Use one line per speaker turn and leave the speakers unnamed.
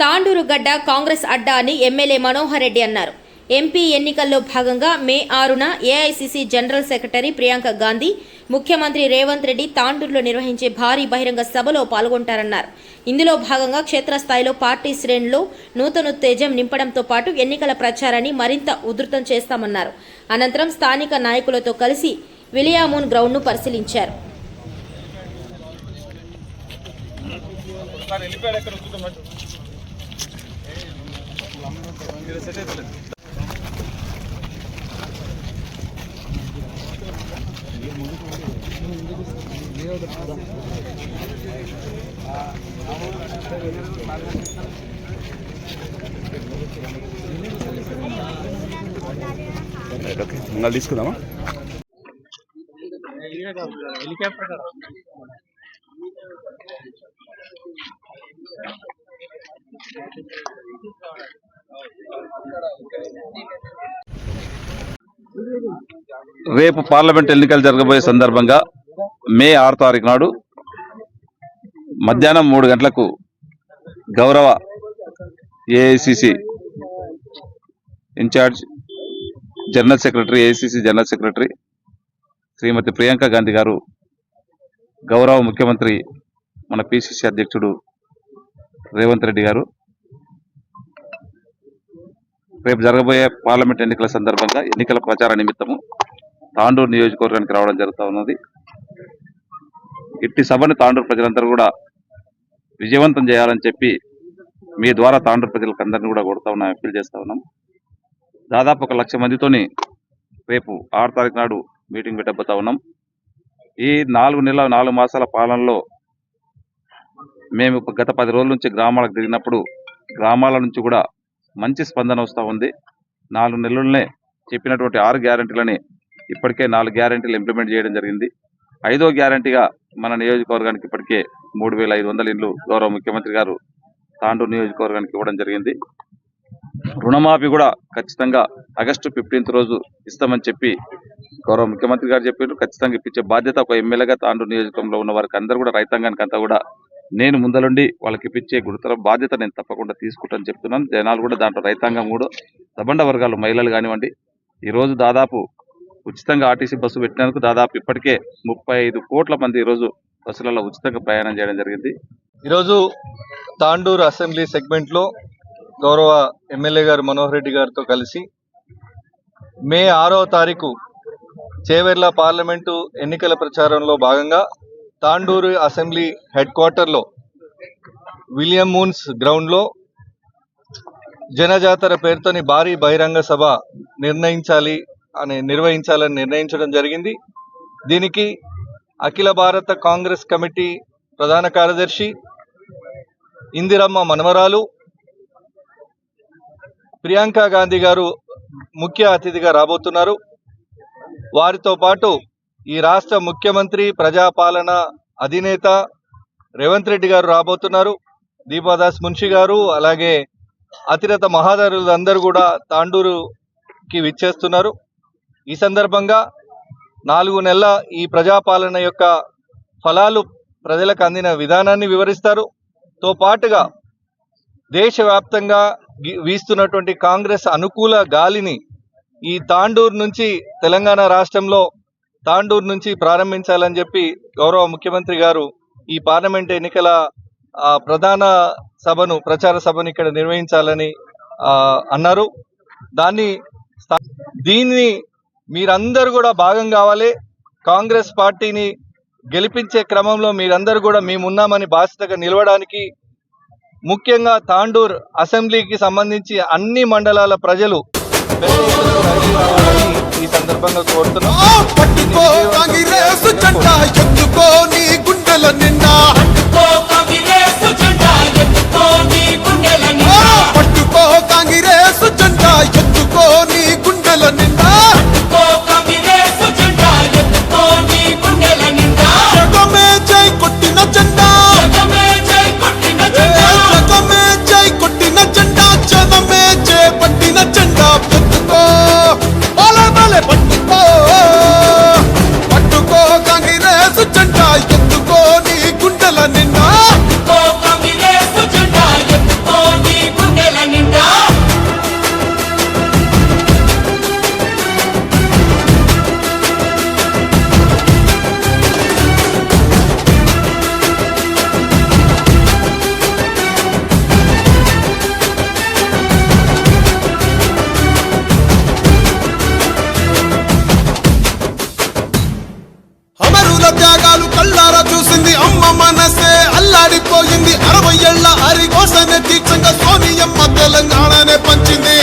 తాండూరు గడ్డ కాంగ్రెస్ అడ్డా అని ఎమ్మెల్యే మనోహర్ రెడ్డి అన్నారు. ఎంపీ ఎన్నికల్లో భాగంగా మే ఆరున AICC general secretary Priyanka Gandhi ముఖ్యమంత్రి రేవంత్ రెడ్డి తాండూరులో నిర్వహించే భారీ బహిరంగ సభలో పాల్గొంటారన్నారు. ఇందులో భాగంగా క్షేత్రస్థాయిలో పార్టీ శ్రేణుల్లో నూతనోత్తేజం నింపడంతో పాటు ఎన్నికల ప్రచారాన్ని మరింత ఉధృతం చేస్తామన్నారు. అనంతరం స్థానిక నాయకులతో కలిసి విలియామూన్ గ్రౌండ్ను పరిశీలించారు.
సార్ వెళ్ళిపోయాడు ఎక్కడ వస్తుంటాం
ఓకే ఇంకా తీసుకుందామా
హెలికాప్టర్ Thank you.
రేపు పార్లమెంట్ ఎన్నికలు జరగబోయే సందర్భంగా మే ఆరు తారీఖు నాడు మధ్యాహ్నం మూడు గంటలకు గౌరవ AICC in-charge general secretary AICC general secretary Shrimati Priyanka Gandhi garu గౌరవ ముఖ్యమంత్రి మన పిసిసి అధ్యక్షుడు రేవంత్ రెడ్డి గారు రేపు జరగబోయే పార్లమెంట్ ఎన్నికల సందర్భంగా ఎన్నికల ప్రచార నిమిత్తము తాండూరు నియోజకవర్గానికి రావడం జరుగుతూ ఉన్నది. ఇట్టి సభని తాండూరు ప్రజలందరూ కూడా విజయవంతం చేయాలని చెప్పి మీ ద్వారా తాండూరు ప్రజలకు అందరినీ కూడా కొడతా ఉన్నాం అప్పీల్ చేస్తా ఉన్నాం. దాదాపు ఒక లక్ష మందితోని రేపు ఆరు తారీఖు నాడు మీటింగ్ పెట్టబోతా ఉన్నాం. ఈ నాలుగు నెలల నాలుగు మాసాల పాలనలో మేము గత పది రోజుల నుంచి గ్రామాలకు తిరిగినప్పుడు గ్రామాల నుంచి కూడా మంచి స్పందన వస్తూ ఉంది. నాలుగు నెలలనే చెప్పినటువంటి ఆరు గ్యారంటీలని ఇప్పటికే నాలుగు గ్యారంటీలు ఇంప్లిమెంట్ చేయడం జరిగింది. ఐదో గ్యారంటీగా మన నియోజకవర్గానికి ఇప్పటికే మూడు వేల ఐదు వందల ఇల్లు గౌరవ ముఖ్యమంత్రి గారు తాండూరు నియోజకవర్గానికి ఇవ్వడం జరిగింది. రుణమాఫీ కూడా ఖచ్చితంగా ఆగస్టు ఫిఫ్టీన్త్ రోజు ఇస్తామని చెప్పి గౌరవ ముఖ్యమంత్రి గారు చెప్పారు. ఖచ్చితంగా ఇప్పించే బాధ్యత ఒక ఎమ్మెల్యేగా తాండూరు నియోజకవర్గంలో ఉన్న వారికి అందరూ కూడా రైతాంగానికి అంతా కూడా నేను ముందలుండి వాళ్ళకి ఇప్పించే గురుతర బాధ్యత నేను తప్పకుండా తీసుకుంటాను చెప్తున్నాను. జనాలు కూడా దాంట్లో రైతాంగం కూడా సబండ వర్గాలు మహిళలు కానివ్వండి ఈ రోజు దాదాపు ఉచితంగా ఆర్టీసీ బస్సు పెట్టినందుకు దాదాపు ఇప్పటికే ముప్పై ఐదు కోట్ల మంది ఈ రోజు బస్సులలో ఉచితంగా ప్రయాణం చేయడం జరిగింది.
ఈరోజు తాండూరు అసెంబ్లీ సెగ్మెంట్లో గౌరవ ఎమ్మెల్యే గారు మనోహర్ రెడ్డి గారితో కలిసి మే ఆరవ తారీఖు చేవెర్ల పార్లమెంటు ఎన్నికల ప్రచారంలో భాగంగా తాండూరు అసెంబ్లీ హెడ్ క్వార్టర్లో విలియం మూన్స్ గ్రౌండ్లో జనజాతర పేరుతోని భారీ బహిరంగ సభ నిర్ణయించాలి అని నిర్వహించాలని నిర్ణయించడం జరిగింది. దీనికి అఖిల భారత కాంగ్రెస్ కమిటీ ప్రధాన కార్యదర్శి ఇందిరమ్మ మనవరాలు ప్రియాంక గాంధీ గారు ముఖ్య అతిథిగా రాబోతున్నారు. వారితో పాటు ఈ రాష్ట్ర ముఖ్యమంత్రి ప్రజాపాలన అధినేత రేవంత్ రెడ్డి గారు రాబోతున్నారు. దీపాదాస్ మున్షి గారు అలాగే అతిరత మహాదారులు అందరూ కూడా తాండూరుకి విచ్చేస్తున్నారు. ఈ సందర్భంగా నాలుగు నెలల ఈ ప్రజాపాలన యొక్క ఫలాలు ప్రజలకు అందిన విధానాన్ని వివరిస్తారు. తో పాటుగా దేశవ్యాప్తంగా వీస్తున్నటువంటి కాంగ్రెస్ అనుకూల గాలిని ఈ తాండూరు నుంచి తెలంగాణ రాష్ట్రంలో తాండూరు నుంచి ప్రారంభించాలని చెప్పి గౌరవ ముఖ్యమంత్రి గారు ఈ పార్లమెంట్ ఎన్నికల ప్రధాన సభను ప్రచార సభను ఇక్కడ నిర్వహించాలని అన్నారు. దాన్ని స్థా- దీన్ని మీరందరూ కూడా భాగం కావాలి. కాంగ్రెస్ పార్టీని గెలిపించే క్రమంలో మీరందరూ కూడా మేమున్నామని బాధ్యతగా నిలవడానికి ముఖ్యంగా తాండూర్ అసెంబ్లీకి సంబంధించి అన్ని మండలాల ప్రజలు పెద్ద ఈ సందర్భంగా కోరుతున్నాం.
పట్టుకో కాంగ్రెస్ జెండా ఎత్తుకో నీ గుండెల నిండా. పట్టు అల్లాడిపోయింది అరవై ఏళ్ల అరిగోసనే దీక్షంగా సోనియమ్మ తెలంగాణనే పంచింది